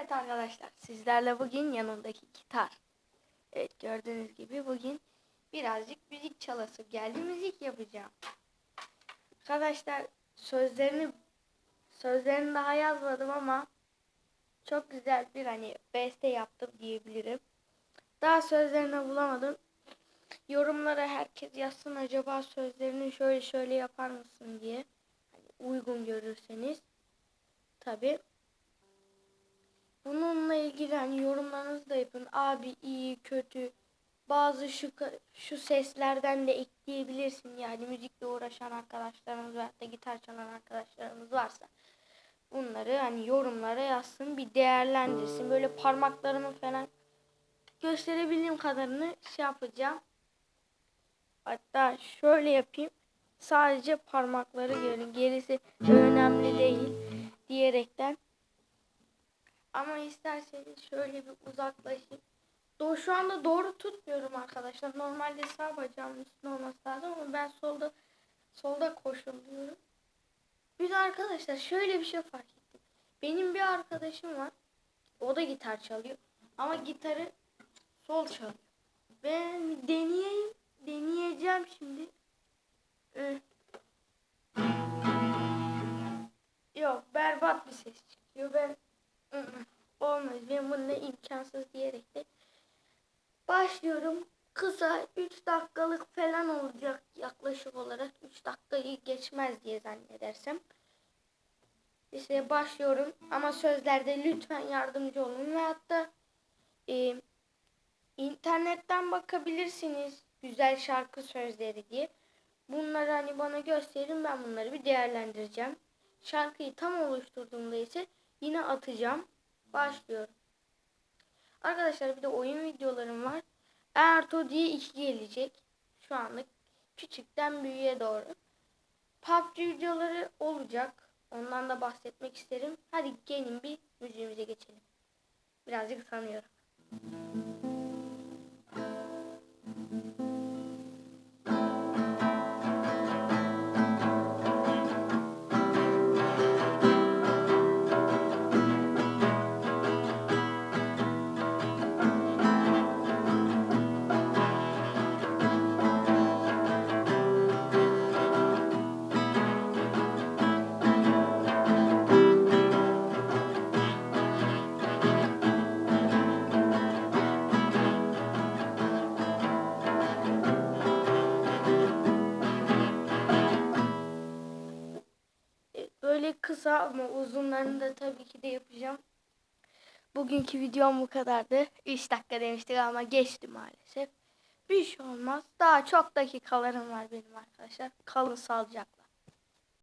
Evet arkadaşlar sizlerle bugün yanındaki gitar. Evet gördüğünüz gibi bugün birazcık müzik çalası geldi müzik yapacağım. Arkadaşlar sözlerini sözlerini daha yazmadım ama çok güzel bir hani beste yaptım diyebilirim. Daha sözlerini bulamadım. Yorumlara herkes yazsın acaba sözlerini şöyle şöyle yapar mısın diye. Hani uygun görürseniz. Tabi. Bununla ilgili hani yorumlarınızı da yapın. Abi iyi, kötü. Bazı şu şu seslerden de ekleyebilirsin. Yani müzikle uğraşan arkadaşlarımız veya da gitar çalan arkadaşlarımız varsa bunları hani yorumlara yazsın, bir değerlendirsin. Böyle parmaklarımı falan gösterebildiğim kadarını şey yapacağım. Hatta şöyle yapayım. Sadece parmakları görün. Gerisi önemli değil diyerekten. Ama isterseniz şöyle bir uzaklaşayım. Do şu anda doğru tutmuyorum arkadaşlar. Normalde sağ bacağımın üstünde olması lazım ama ben solda solda koşuluyorum. Bir de arkadaşlar şöyle bir şey fark ettim. Benim bir arkadaşım var. O da gitar çalıyor. Ama gitarı sol çalıyor. Ben deneyeyim. Deneyeceğim şimdi. Ee, Yok berbat bir ses çıkıyor. Ben olmaz. Ben bununla imkansız diyerek de başlıyorum. Kısa 3 dakikalık falan olacak yaklaşık olarak. 3 dakikayı geçmez diye zannedersem. İşte başlıyorum ama sözlerde lütfen yardımcı olun ve hatta e, internetten bakabilirsiniz güzel şarkı sözleri diye. Bunları hani bana gösterin ben bunları bir değerlendireceğim. Şarkıyı tam oluşturduğumda ise yine atacağım. Başlıyorum. Arkadaşlar bir de oyun videolarım var. Erto diye 2 gelecek. Şu anlık küçükten büyüğe doğru. PUBG videoları olacak. Ondan da bahsetmek isterim. Hadi gelin bir müziğimize geçelim. Birazcık sanıyorum. Kısa ama uzunlarını da tabii ki de yapacağım. Bugünkü videom bu kadardı. 3 dakika demiştik ama geçti maalesef. Bir şey olmaz. Daha çok dakikalarım var benim arkadaşlar. Kalın sağlıcakla.